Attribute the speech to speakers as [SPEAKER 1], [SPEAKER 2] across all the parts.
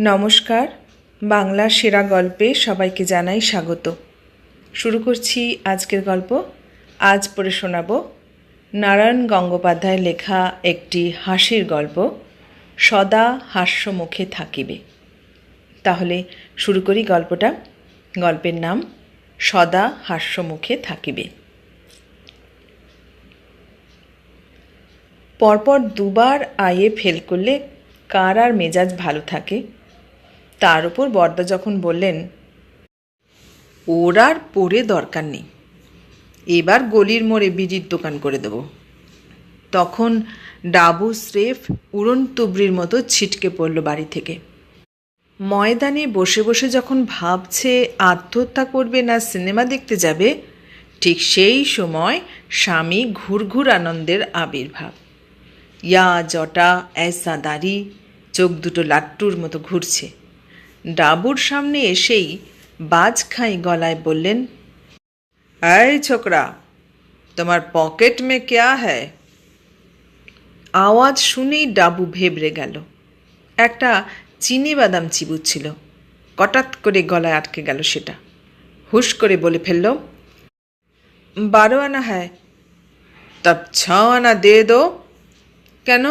[SPEAKER 1] নমস্কার বাংলা সেরা গল্পে সবাইকে জানাই স্বাগত। শুরু করছি আজকের গল্প। আজ পড়ে শোনাব নারায়ণ গঙ্গোপাধ্যায় লেখা একটি হাসির গল্প, সদা হাস্যমুখে থাকিবে। তাহলে শুরু করি গল্পটা। গল্পের নাম, সদা হাস্যমুখে থাকিবে। পরপর দুবার আয়ে ফেল করলে কার আর মেজাজ ভালো থাকে। তার উপর বর্দা যখন বললেন ওর আর পড়ে দরকার নেই। এবার গলির মোড়ে বিড়ির দোকান করে দেব। তখন ডাবু স্রেফ উড়ন তুবড়ির মতো ছিটকে পড়ল বাড়ি থেকে। ময়দানে বসে বসে যখন ভাবছে আত্মহত্যা করবে না সিনেমা দেখতে যাবে, ঠিক সেই সময় স্বামী ঘুরঘুর আনন্দের আবির্ভাব। ইয়া জটা, এসা দাড়ি, চোখ দুটো লাট্টুর মতো ঘুরছে। ডাবুর সামনে এসেই বাজ খাই গলায় বললেন, এই ছোকরা, তোমার পকেট মে ক্যা হ্যায়? আওয়াজ শুনেই ডাবু ভেবড়ে গেল। একটা চিনি বাদাম চিবুচ্ছিল কটাত করে গলায় আটকে গেল সেটা। হুশ করে বলে ফেলল, বারো আনা হ্যায়। তব ছ আনা দে দো। কেন?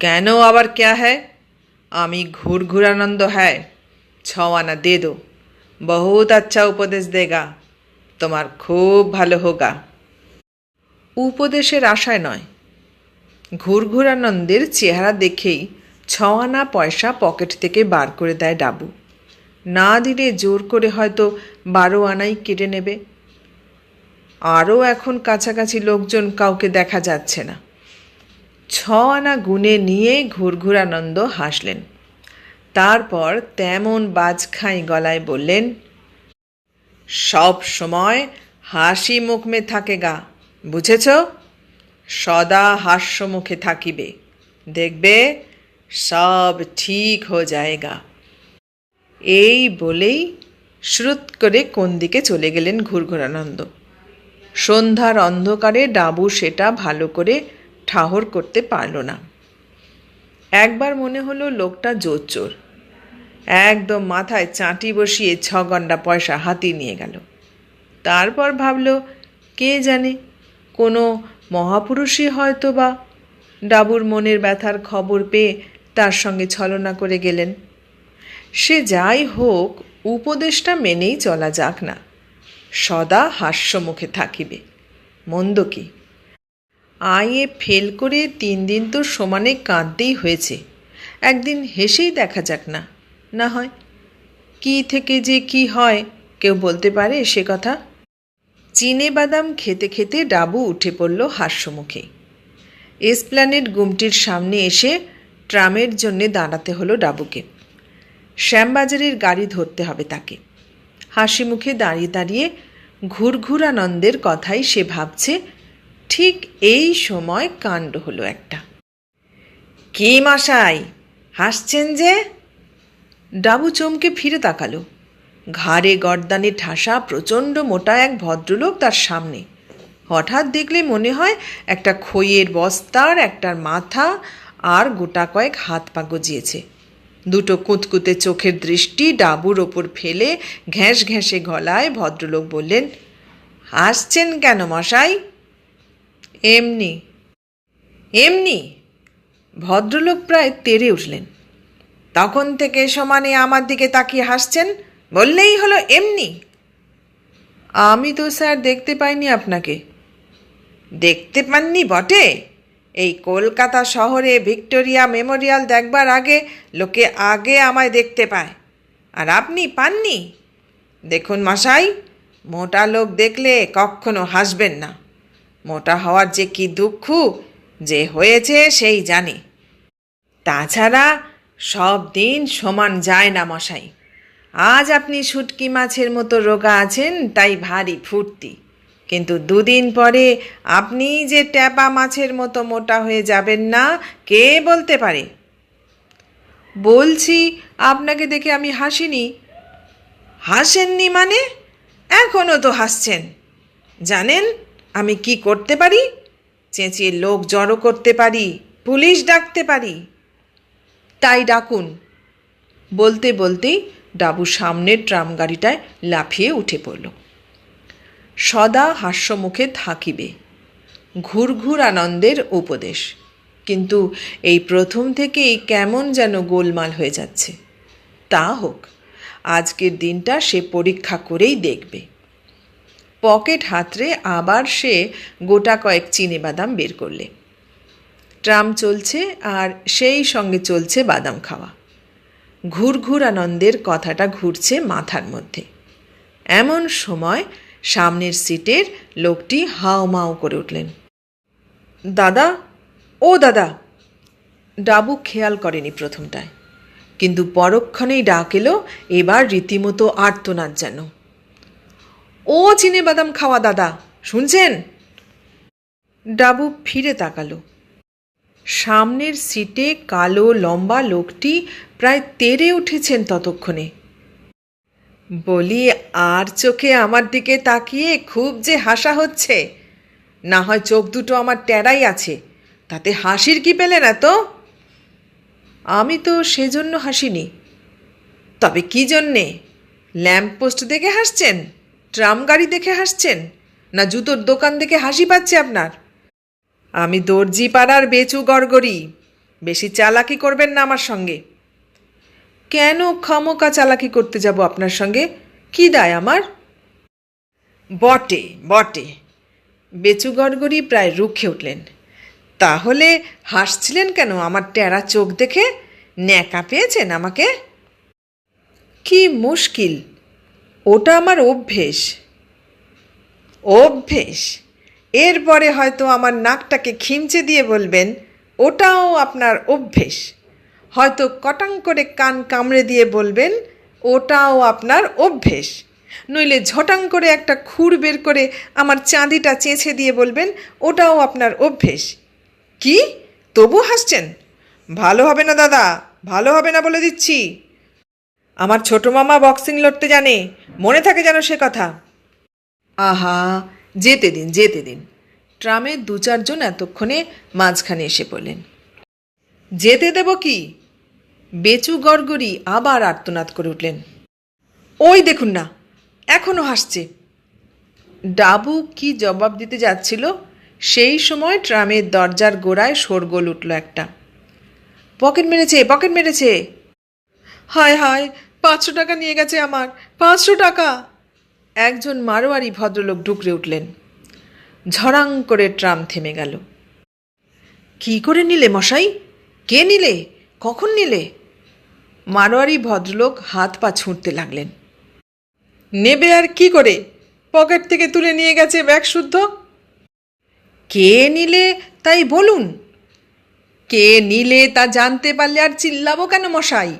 [SPEAKER 1] কেন আবার ক্যা হ্যায়? আমি ঘুরঘুরানন্দ হ্যায় ছ আনা দে দো। বহুত আচ্ছা উপদেশ দেগা, তোমার খুব ভালো হোগা। উপদেশের আশায় নয়। ঘুরঘুরানন্দের চেহারা দেখেই ছ আনা পয়সা পকেট থেকে বার করে দেয় ডাবু। না দিলে জোর করে হয়তো বারো আনাই কেটে নেবে। আরও এখন কাছাকাছি লোকজন কাউকে দেখা যাচ্ছে না। ছ আনা গুনে নিয়ে ঘুরঘুরানন্দ হাসলেন। তারপর তেমন বাজখাই গলায় বললেন, সব সময় হাসি মুখ মে থাকে গা, বুঝেছ? সদা হাস্য মুখে থাকিবে, দেখবে সব ঠিক হো যায়গা এই বলেই শ্রুত করে কোন দিকে চলে গেলেন ঘুরঘুরানন্দ। সন্ধ্যার অন্ধকারে ডাবু সেটা ভালো করে ঠাহর করতে পারল না। একবার মনে হলো লোকটা জোর চোর একদম মাথায় চাঁটি বসিয়ে ছ গন্ডা পয়সা হাতি নিয়ে গেল। তারপর ভাবল, কে জানে, কোনো মহাপুরুষই হয়তো বা ডাবুর মনের ব্যথার খবর পেয়ে তার সঙ্গে ছলনা করে গেলেন। সে যাই হোক, উপদেশটা মেনেই চলা যাক না। সদা হাস্যমুখে থাকিবে। মন্দ কি? আয়ে ফেল করে তিন দিন তো সমানে কাঁদতেই হয়েছে। একদিন হেসেই দেখা যাক না না হয়। কি থেকে যে কি হয়, কেউ বলতে পারে সে কথা। চিনে বাদাম খেতে খেতে ডাবু উঠে পড়ল হাস্যমুখে। এসপ্ল্যানেড গুমটির সামনে এসে ট্রামের জন্যে দাঁড়াতে হলো ডাবুকে। শ্যামবাজারের গাড়ি ধরতে হবে তাকে। হাসি মুখে দাঁড়িয়ে দাঁড়িয়ে ঘুরঘুরানন্দের কথাই সে ভাবছে ঠিক এই সময় কাণ্ড হলো একটা। কি মশাই, হাসছেন যে? ডাবু চমকে ফিরে তাকালো। ঘাড়ে গর্দানে ঠাসা প্রচণ্ড মোটা এক ভদ্রলোক তার সামনে। হঠাৎ দেখলে মনে হয় একটা খইয়ের বস্তার একটার মাথা আর গোটা কয়েক হাত পা গজিয়েছে। দুটো কুতকুতে চোখের দৃষ্টি ডাবুর ওপর ফেলে ঘ্যাঁস ঘ্যাঁসে গলায় ভদ্রলোক বললেন, হাসছেন কেন মশাই? এমনি এমনি। ভদ্রলোক প্রায় তেরে উঠলেন। তখন থেকে সমানে আমার দিকে তাকিয়ে হাসছেন, বললেই হলো এমনি। আমি তো স্যার দেখতে পাইনি আপনাকে। দেখতে পাননি বটে? এই কলকাতা শহরে ভিক্টোরিয়া মেমোরিয়াল দেখবার আগে লোকে আগে আমায় দেখতে পায়। আর আপনি পাননি? দেখুন মশাই, মোটা লোক দেখলে কখনো হাসবেন না। মোটা হওয়ার যে কি দুঃখ, যে হয়েছে সেই জানে। তাছাড়া সব দিন সমান যায় না মশাই। আজ আপনি শুটকি মাছের মতো রোগা আছেন, তাই ভারী ফুর্তি। কিন্তু দুদিন পরে আপনি যে ট্যাপা মাছের মতো মোটা হয়ে যাবেন না, কে বলতে পারে? বলছি, আপনাকে দেখে আমি হাসিনি। হাসেননি মানে? এখনও তো হাসছেন। জানেন আমি কি করতে পারি? চেঁচিয়ে লোক জড়ো করতে পারি, পুলিশ ডাকতে পারি। তাই ডাকুন। বলতে বলতেই ডাবু সামনের ট্রাম গাড়িটায় লাফিয়ে উঠে পড়ল। সদা হাস্যমুখে থাকিবে। ঘুরঘুর আনন্দের উপদেশ। কিন্তু এই প্রথম থেকেই কেমন যেন গোলমাল হয়ে যাচ্ছে। তা হোক, আজকের দিনটা সে পরীক্ষা করেই দেখবে। পকেট হাতরে আবার সে গোটা কয়েক চিনে বাদাম বের করলে। ট্রাম চলছে আর সেই সঙ্গে চলছে বাদাম খাওয়া। ঘুরঘুর আনন্দের কথাটা ঘুরছে মাথার মধ্যে। এমন সময় সামনের সিটের লোকটি হাও মাও করে উঠলেন। দাদা, ও দাদা। ডাবু খেয়াল করেনি প্রথমটায়। কিন্তু পরক্ষণেই ডাক এলো, এবার রীতিমতো আর্তনাদ যেন। ও চিনে বাদাম খাওয়া দাদা, শুনছেন? ডাবু ফিরে তাকালো। সামনের সিটে কালো লম্বা লোকটি প্রায় তেরে উঠেছেন ততক্ষণে। বলি, আর চোখে আমার দিকে তাকিয়ে খুব যে হাসা হচ্ছে। না হয় চোখ দুটো আমার টেরাই আছে, তাতে হাসির কি পেলে না তো? আমি তো সেজন্য হাসিনি। তবে কি জন্যে? ল্যাম্পপোস্ট দেখে হাসছেন? ট্রাম গাড়ি দেখে হাসছেন? না জুতোর দোকান দেখে হাসি পাচ্ছে আপনার? আমি দর্জি পাড়ার বেচু গড়গড়ি। বেশি চালাকি করবেন না আমার সঙ্গে। কেন খামোকা চালাকি করতে যাব আপনার সঙ্গে? কি দায় আমার? বটে বটে। বেচু গড়গড়ি প্রায় রুখে উঠলেন। তাহলে হাসছিলেন কেন আমার টেরা চোখ দেখে? ন্যাকা পেয়েছেন আমাকে? কি মুশকিল। ওটা আমার অভ্যেস। অভ্যেস। এরপরে হয়তো আমার নাকটাকে খিমচে দিয়ে বলবেন, ওটাও আপনার অভ্যেস। হয়তো কটাং করে কান কামড়ে দিয়ে বলবেন, ওটাও আপনার অভ্যেস। নইলে ঝটাং করে একটা খুর বের করে আমার চাঁদিটা চেঁচে দিয়ে বলবেন, ওটাও আপনার অভ্যেস। কি? তবু হাসছেন? ভালো হবে না দাদা, ভালো হবে না বলে দিচ্ছি। আমার ছোট মামা বক্সিং লড়তে জানে। মনে থাকে যেন সে কথা। আহা, যেতে দিন যেতে দিন। ট্রামের দু চারজন এতক্ষণে মাঝখানে এসে পড়লেন। যেতে দেব কি? বেচু গড়গড়ি আবার আর্তনাদ করে উঠলেন। ওই দেখুন না এখনও হাসছে। ডাবু কি জবাব দিতে যাচ্ছিল? সেই সময় ট্রামের দরজার গোড়ায় শোরগোল উঠল একটা। পকেট মেরেছে পকেট মেরেছে। হায় হায় পাঁচশো টাকা নিয়ে গেছে আমার। পাঁচশো টাকা। একজন মারোয়ারি ভদ্রলোক ডুকরে উঠলেন। ঝড়াং করে ট্রাম থেমে গেল। কি করে নিলে মশাই? কে নিলে? কখন নিলে? মারোয়ারি ভদ্রলোক হাত পা ছুঁড়তে লাগলেন। নেবে আর কি করে? পকেট থেকে তুলে নিয়ে গেছে ব্যাগ শুদ্ধ। কে নিলে তাই বলুন। কে নিলে তা জানতে পারলে আর চিল্লাবো কেন মশাই?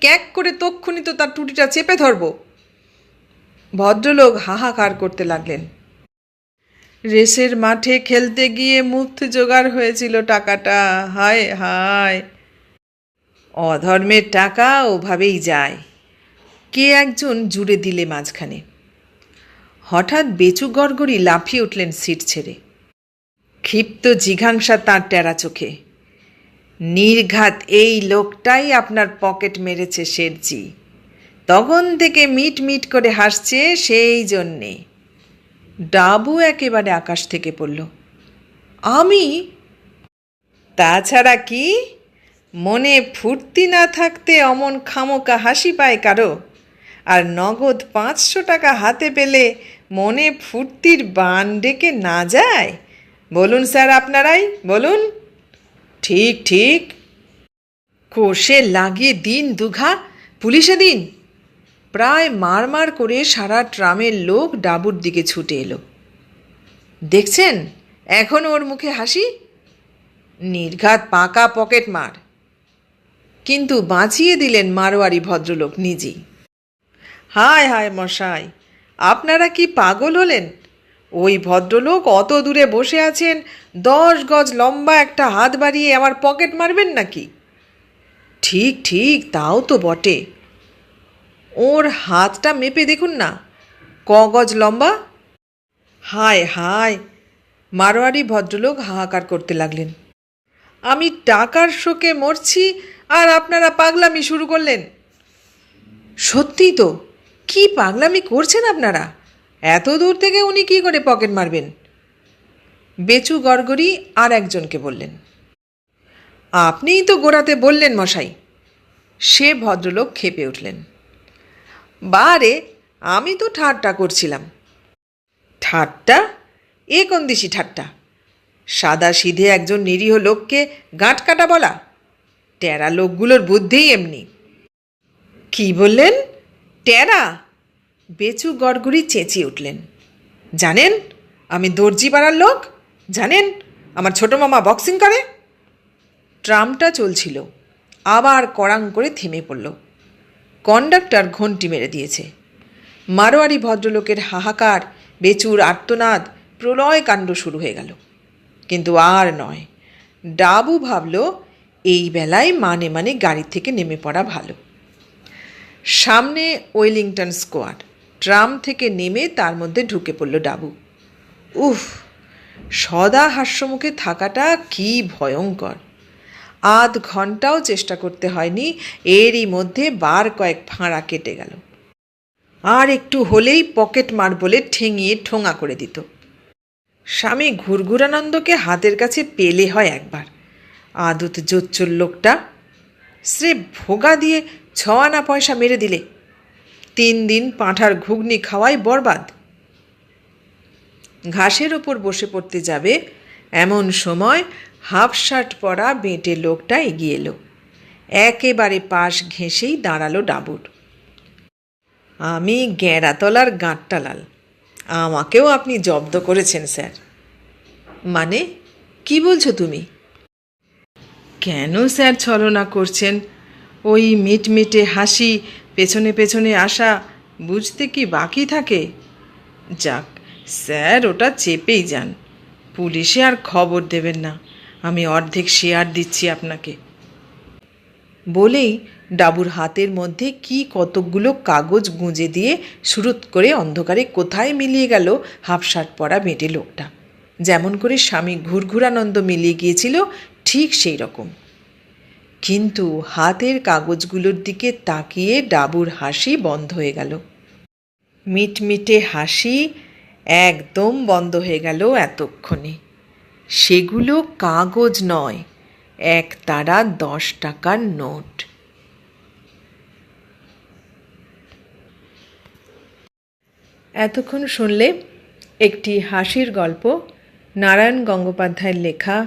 [SPEAKER 1] ক্যাক করে তক্ষুনি তো তার টুটিটা চেপে ধরব। ভদ্রলোক হাহাকার করতে লাগলেন। রেসের মাঠে খেলতে গিয়ে মুক্ত জোগাড় হয়েছিল টাকাটা। হায় হায়। অধর্মের টাকা ওভাবেই যায়। কে একজন জুড়ে দিলে মাঝখানে? হঠাৎ বেচু গড়গড়ি লাফিয়ে উঠলেন সিট ছেড়ে। ক্ষিপ্ত জিঘাংসা তাঁর টেরা চোখে। নির্ঘাত এই লোকটাই আপনার পকেট মেরেছে শেরজি তখন থেকে মিট মিট করে হাসছে সেই জন্যে। ডাবু একেবারে আকাশ থেকে পড়ল। আমি? তাছাড়া কি? মনে ফুর্তি না থাকতে অমন খামোকা হাসি পায় কারও? আর নগদ পাঁচশো টাকা হাতে পেলে মনে ফুর্তির বান ডেকে না যায়? বলুন স্যার আপনারাই, বলুন। ঠিক ঠিক। কোষে লাগিয়ে দিন দুঘা পুলিশে দিন। প্রায় মার মার করে সারা ট্রামের লোক ডাবুর দিকে ছুটে এলো। দেখছেন? এখন ওর মুখে হাসি? নির্ঘাত পাকা পকেট মার। কিন্তু বাঁচিয়ে দিলেন মারোয়ারি ভদ্রলোক নিজেই। হায় হায় মশাই, আপনারা কি পাগল হলেন? ওই ভদ্রলোক অত দূরে বসে আছেন, দশ গজ লম্বা একটা হাত বাড়িয়ে আমার পকেট মারবেন নাকি? ঠিক ঠিক, তাও তো বটে। ওর হাতটা মেপে দেখুন না, ক গজ লম্বা? হায় হায়, মারোয়ারি ভদ্রলোক হাহাকার করতে লাগলেন। আমি টাকার শোকে মরছি আর আপনারা পাগলামি শুরু করলেন। সত্যিই তো, কি পাগলামি করছেন আপনারা? এত দূর থেকে উনি কি করে পকেট মারবেন? বেচু গড়গড়ি আর একজনকে বললেন। আপনিই তো গোড়াতে বললেন মশাই। সে ভদ্রলোক খেপে উঠলেন। বারে, আমি তো ঠাট্টা করছিলাম। ঠাট্টা? এ কোন দিশি ঠাট্টা? সাদা সিধে একজন নিরীহ লোককে গাঁট কাটা বলা? টেরা লোকগুলোর বুদ্ধিই এমনি। কি বললেন? টেরা? বেচু গড়গড়ি চেঁচিয়ে উঠলেন। জানেন, আমি দর্জি পাড়ার লোক? জানেন, আমার ছোট মামা বক্সিং করে? ট্রামটা চলছিল। আবার কড়াং করে থেমে পড়ল। কন্ডাক্টর ঘন্টি মেরে দিয়েছে। মারোয়ারি ভদ্রলোকের হাহাকার, বেচুর আর্তনাদ, প্রলয় কাণ্ড শুরু হয়ে গেল। কিন্তু আর নয়, ডাবু ভাবল, এই বেলায় মানে মানে গাড়ি থেকে নেমে পড়া ভালো। সামনে ওয়েলিংটন স্কোয়াড। ট্রাম থেকে নেমে তার মধ্যে ঢুকে পড়ল ডাবু। উফ, সদা হাস্যমুখে থাকাটা কি ভয়ঙ্কর। আধ ঘন্টাও চেষ্টা করতে হয়নি, এরই মধ্যে বার কয়েক ফাঁড়া কেটে গেল। আর একটু হলেই পকেট মার বলে ঠেঙিয়ে ঠোঙা করে দিত। স্বামী ঘুরঘুরানন্দকে হাতের কাছে পেলে হয় একবার। আদত জোচ্চর লোকটা সে ভোগা দিয়ে ছ আনা পয়সা মেরে দিলে। তিন দিন পাঁঠার ঘুগনি খাওয়াই বরবাদ। ঘাসের ওপর বসে পড়তে যাবে, এমন সময় হাফ শার্ট পরা বেঁটে লোকটা এগিয়ে এলো। একেবারে পাশ ঘেঁষেই দাঁড়াল ডাবুর। আমি গেঁড়াতলার গাঁটটালাল আমাকেও আপনি জব্দ করেছেন, স্যার। মানে কি বলছো তুমি? কেন স্যার ছলনা করছেন? ওই মিটমিটে হাসি পেছনে পেছনে আসা বুঝতে কি বাকি থাকে? যাক, স্যার, ওটা চেপেই যান। পুলিশে আর খবর দেবেন না। আমি অর্ধেক শেয়ার দিচ্ছি আপনাকে। বলেই ডাবুর হাতের মধ্যে কি কতকগুলো কাগজ গুঁজে দিয়ে সুরুত করে অন্ধকারে কোথায় মিলিয়ে গেল হাফ শার্ট পরা বেটে লোকটা। যেমন করে স্বামী ঘুরঘুরানন্দ মিলিয়ে গিয়েছিল, ঠিক সেই রকম। কিন্তু হাতের কাগজগুলোর দিকে তাকিয়ে ডাবুর হাসি বন্ধ হয়ে গেল। মিটমিটে হাসি একদম বন্ধ হয়ে গেল এতক্ষণে। সেগুলো কাগজ নয়, এক তারা দশ টাকার নোট। এতক্ষণ শুনলে একটি হাসির গল্প, নারায়ণ গঙ্গোপাধ্যায়ের লেখা